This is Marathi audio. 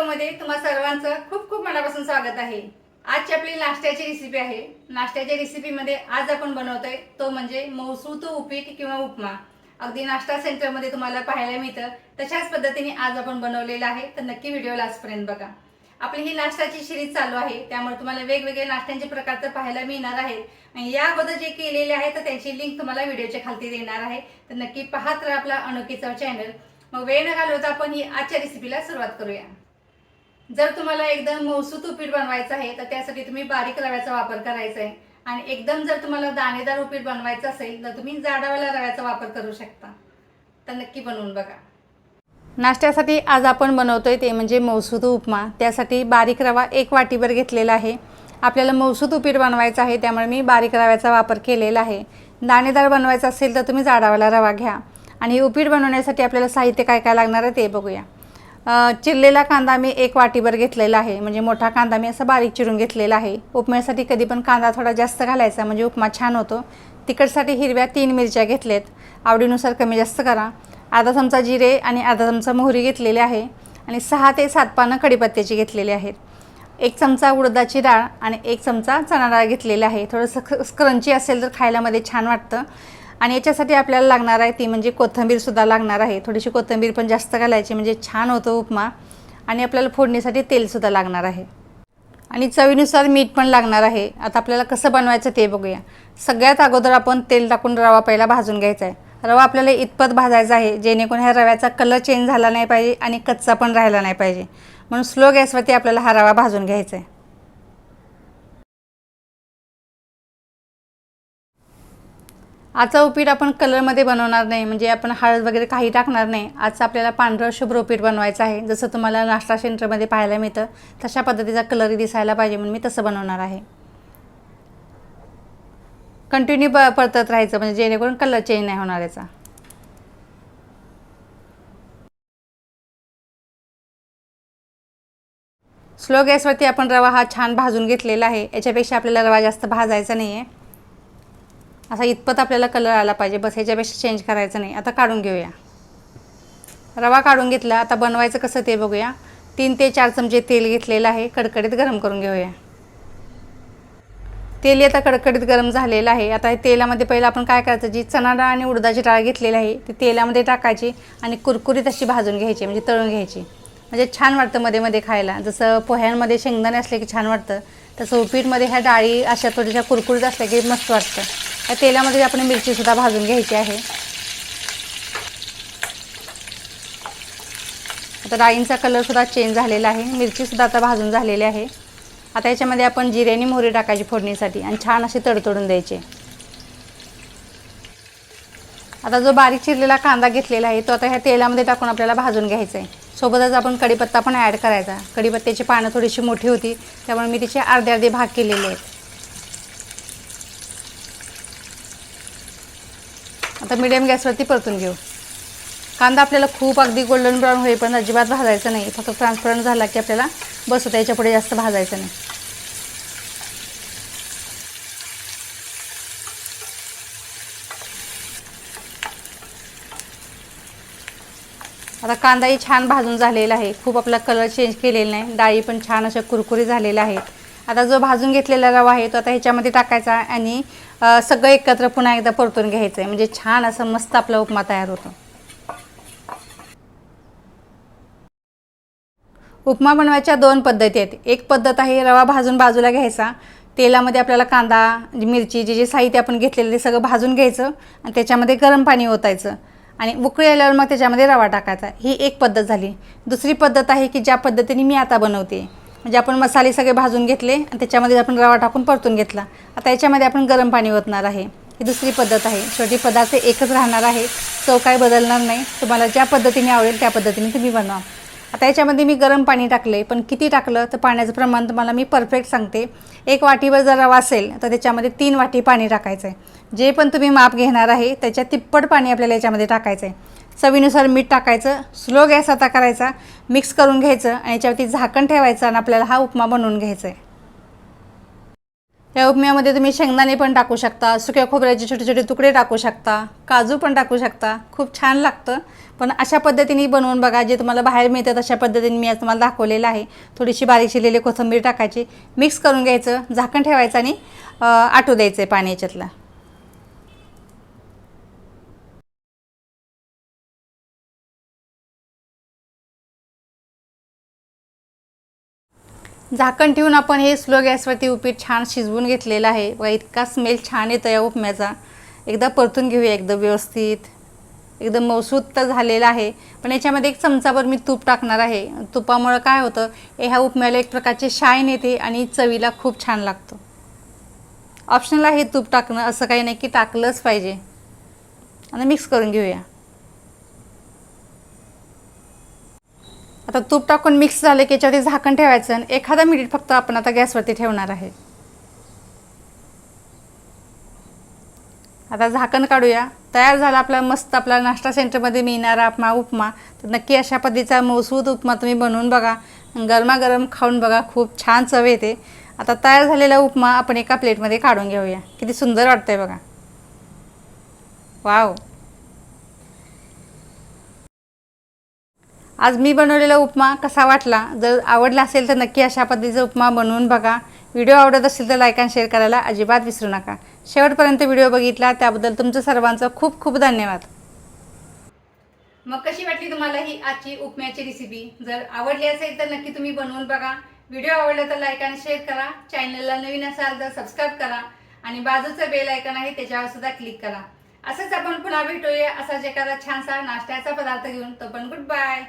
सुनीता चवमध्ये तुम्हा सर्वांचं खूप खूप मनापासून स्वागत आहे. आजची आपली नाश्त्याची रेसिपी आहे. नाश्त्याच्या रेसिपीमध्ये आज आपण बनवतोय तो म्हणजे मौसूत उपीट किंवा उपमा. अगदी नाश्ता सेंटरमध्ये तुम्हाला पाहायला मिळतं. तशाच पद्धतीने आज आपण बनवलेलं आहे. तर नक्की व्हिडिओ लास्टपर्यंत बघा. आपली ही नाश्त्याची सिरीज चालू आहे. त्यामुळे तुम्हाला वेगवेगळे नाश्त्यांचे प्रकार तर पाहायला मिळणार आहेत. आणि या अगोदर जे केलेले आहे तर त्यांची लिंक तुम्हाला व्हिडिओच्या खालती देणार आहे. तर नक्की पाहत राहा आपला अनोखीचा चॅनल मग वेळ न घालवता आपण ही आजच्या रेसिपीला सुरुवात करूया. जर तुम्हाला एकदम मौसूत उपीट बनवायचं आहे तर त्यासाठी तुम्ही बारीक रव्याचा वापर करायचा आहे. आणि एकदम जर तुम्हाला दाणेदार उपीट बनवायचं असेल तर तुम्ही जाडावाला रव्याचा वापर करू शकता. तर नक्की बनवून बघा. नाश्त्यासाठी आज आपण बनवतोय ते म्हणजे मौसूद उपमा. त्यासाठी बारीक रवा एक वाटीभर घेतलेला आहे. आपल्याला मौसूद उपीट बनवायचं आहे त्यामुळे मी बारीक रव्याचा वापर केलेला आहे. दाणेदार बनवायचं असेल तर तुम्ही जाडावाला रवा घ्या. आणि उपीट बनवण्यासाठी आपल्याला साहित्य काय काय लागणार आहे ते बघूया. चिरलेला कांदा मी एक वाटीभर घेतलेला आहे. म्हणजे मोठा कांदा मी असा बारीक चिरून घेतलेला आहे. उपम्यासाठी कधी पण कांदा थोडा जास्त घालायचा म्हणजे उपमा छान होतो. तिखटसाठी हिरव्या तीन मिरच्या घेतल्यात आवडीनुसार कमी जास्त करा. अर्धा चमचा जिरे आणि अर्धा चमचा मोहरी घेतलेली आहे. आणि सहा ते सात पानं कढीपत्त्याची घेतलेली आहेत. एक चमचा उडदाची डाळ आणि एक चमचा चणा डाळ घेतलेली आहे. थोडंसं स्क्रंची असेल तर खायला मध्ये छान वाटतं. आणि याच्यासाठी आपल्याला लागणार आहे ती म्हणजे कोथिंबीरसुद्धा लागणार आहे. थोडीशी कोथिंबीर पण जास्त घालायची म्हणजे छान होतो उपमा. आणि आपल्याला फोडणीसाठी तेलसुद्धा लागणार आहे. आणि चवीनुसार मीठ पण लागणार आहे. आता आपल्याला कसं बनवायचं ते बघूया. सगळ्यात अगोदर आपण तेल टाकून रवा पहिला भाजून घ्यायचा आहे. रवा आपल्याला इतपत भाजायचा आहे जेणेकरून ह्या रव्याचा कलर चेंज झाला नाही पाहिजे आणि कच्चा पण राहिला नाही पाहिजे. म्हणून स्लो गॅसवरती आपल्याला हा रवा भाजून घ्यायचा आहे. आजचा उपीट आपण कलरमध्ये बनवणार नाही म्हणजे आपण हळद वगैरे काही टाकणार नाही. आजचं आपल्याला पांढरं शुभ्र उपीट बनवायचं आहे. जसं तुम्हाला नाश्ता सेंटरमध्ये पाहायला मिळतं तशा पद्धतीचा कलर दिसायला पाहिजे म्हणून मी तसं बनवणार आहे. कंटिन्यू प परतत राहायचं म्हणजे जेणेकरून कलर चेंज नाही होणार याचा. स्लो गॅसवरती आपण रवा हा छान भाजून घेतलेला आहे. याच्यापेक्षा आपल्याला रवा जास्त भाजायचा नाही आहे असा इतपत आपल्याला कलर आला पाहिजे. बस ह्याच्यापेक्षा चेंज करायचं नाही. आता काढून घेऊया. रवा काढून घेतला. आता बनवायचं कसं ते बघूया. तीन ते चार चमचे तेल घेतलेलं आहे. कडकडीत गरम करून घेऊया. तेल आता कडकडीत गरम झालेलं आहे. आता तेलामध्ये पहिलं आपण काय करायचं? जी चणा डाळ आणि उडदाची डाळ घेतलेली आहे ती तेलामध्ये टाकायची आणि कुरकुरीत अशी भाजून घ्यायची म्हणजे तळून घ्यायची. म्हणजे छान वाटतं मध्ये मध्ये खायला. जसं पोह्यांमध्ये शेंगदाणे असले की छान वाटतं. तसं उपीटमध्ये ह्या डाळी अशा थोड्याशा कुरकुरीत असल्या की मस्त वाटतं. या तेलामध्ये आपण मिरचीसुद्धा भाजून घ्यायची आहे. आता डाळींचा कलरसुद्धा चेंज झालेला आहे. मिरचीसुद्धा आता भाजून झालेली आहे. आता याच्यामध्ये आपण जिरे आणि मोहरी टाकायची फोडणीसाठी आणि छान असे तडतडून द्यायचे. आता जो बारीक चिरलेला कांदा घेतलेला आहे तो आता ह्या तेलामध्ये टाकून आपल्याला भाजून घ्यायचा आहे सोबतच आपण कढीपत्ता पण ॲड करायचा. कढीपत्त्याची पानं थोडीशी मोठी होती त्यामुळे मी तिचे अर्धे अर्धे भाग केलेले आहेत. आता मिडियम गॅसवरती परतून घेऊ. कांदा आपल्याला खूप अगदी गोल्डन ब्राऊन होईपर्यंत अजिबात भाजायचं नाही. फक्त ट्रान्सपरंट झाला की आपल्याला बस होतं पुढे जास्त भाजायचं नाही. आता कांदाही छान भाजून झालेला आहे. खूप आपला कलर चेंज केलेला नाही. डाळी पण छान अशा कुरकुरी झालेल्या आहेत. आता जो भाजून घेतलेला रवा आहे तो आता ह्याच्यामध्ये टाकायचा आणि सगळं एकत्र पुन्हा एकदा परतून घ्यायचं आहे म्हणजे छान असं मस्त आपला उपमा तयार होतो. उपमा बनवायच्या दोन पद्धती आहेत. एक पद्धत आहे रवा भाजून बाजूला घ्यायचा. तेलामध्ये आपल्याला कांदा मिरची जे जे साहित्य आपण घेतलेलं ते सगळं भाजून घ्यायचं आणि त्याच्यामध्ये गरम पाणी ओतायचं. आणि उकळी आल्यावर मग त्याच्यामध्ये रवा टाकायचा. ही एक पद्धत झाली. दुसरी पद्धत आहे की ज्या पद्धतीने मी आता बनवते. म्हणजे आपण मसाले सगळे भाजून घेतले आणि त्याच्यामध्ये आपण रवा टाकून परतून घेतला. आता याच्यामध्ये आपण गरम पाणी ओतणार आहे. ही दुसरी पद्धत आहे. शेवटी पदार्थ एकच राहणार आहे. चव काय बदलणार नाही. तुम्हाला ज्या पद्धतीने आवडेल त्या पद्धतीने तुम्ही बनवा. आता याच्यामध्ये मी गरम पाणी टाकले. पण किती टाकलं? तर पाण्याचं प्रमाण तुम्हाला मी परफेक्ट सांगते. एक वाटीवर जर रवा असेल तर त्याच्यामध्ये तीन वाटी पाणी टाकायचं आहे जे पण तुम्ही माप घेणार आहे त्याच्या तिप्पट पाणी आपल्याला याच्यामध्ये टाकायचं आहे चवीनुसार मीठ टाकायचं स्लो गॅस आता करायचा मिक्स करून घ्यायचं आणि याच्यावरती झाकण ठेवायचं आणि आपल्याला हा उपमा बनवून घ्यायचा आहे या उपम्यामध्ये तुम्ही शेंगदाणे पण टाकू शकता सुक्या खोबऱ्याचे छोटे छोटे तुकडे टाकू शकता काजू पण टाकू शकता. खूप छान लागतं. पण अशा पद्धतीने बनवून बघा जे तुम्हाला बाहेर मिळतात अशा पद्धतीने मी आज तुम्हाला दाखवलेलं आहे. थोडीशी बारीक शिरलेली कोथिंबीर टाकायची मिक्स करून घ्यायचं झाकण ठेवायचं आणि आटू द्यायचं आहे पाणी याच्यातलं. झाकण ठेवून आपण हे स्लो गॅसवरती उपीट छान शिजवून घेतलेलं आहे. बघा इतका स्मेल छान येतो या उपम्याचा. एकदा परतून घेऊया एकदम व्यवस्थित. एकदम मौसूद तर झालेला आहे. पण याच्यामध्ये एक चमचाभर मी तूप टाकणार आहे. तुपामुळं काय होतं ह्या उपम्याला एक प्रकारचे शाईन येते आणि चवीला खूप छान लागतो. ऑप्शनल आहे तूप टाकणं असं काही नाही की टाकलंच पाहिजे. आणि मिक्स करून घेऊया. आता तूप टाकून मिक्स झालं की याच्यावरती झाकण ठेवायचं आणि एखादा मिनिट फक्त आपण आता गॅसवरती ठेवणार आहे. आता झाकण काढूया. तयार झाला आपला मस्त आपला नाश्ता सेंटरमध्ये मिळणारा उपमा उपमा. तर नक्की अशा पद्धतीचा मौसूद उपमा तुम्ही बनवून बघा. गरमागरम खाऊन बघा खूप छान चव येते. आता तयार झालेला उपमा आपण एका प्लेटमध्ये काढून घेऊया. किती सुंदर वाटतंय बघा. वाव आज मी बनवलेला उपमा कसा वाटला? जर आवडला असेल तर नक्की अशा पद्धतीचा उपमा बनवून बघा. व्हिडिओ आवडत असेल तर लाईक आणि शेअर करायला अजिबात विसरू नका. शेवटपर्यंत व्हिडिओ बघितला त्याबद्दल तुमचं सर्वांचं खूप खूप धन्यवाद. मग कशी वाटली तुम्हाला ही आजची उपम्याची रेसिपी जर आवडली असेल तर नक्की तुम्ही बनवून बघा. व्हिडिओ आवडला तर लाईक आणि शेअर करा. चॅनलला नवीन असाल तर सबस्क्राईब करा. आणि बाजूचं बेल आयकन आहे त्याच्यावर सुद्धा क्लिक करा. असंच आपण पुन्हा भेटूया. असाच एखादा छानसा नाश्त्याचा पदार्थ घेऊन. तो पण गुड बाय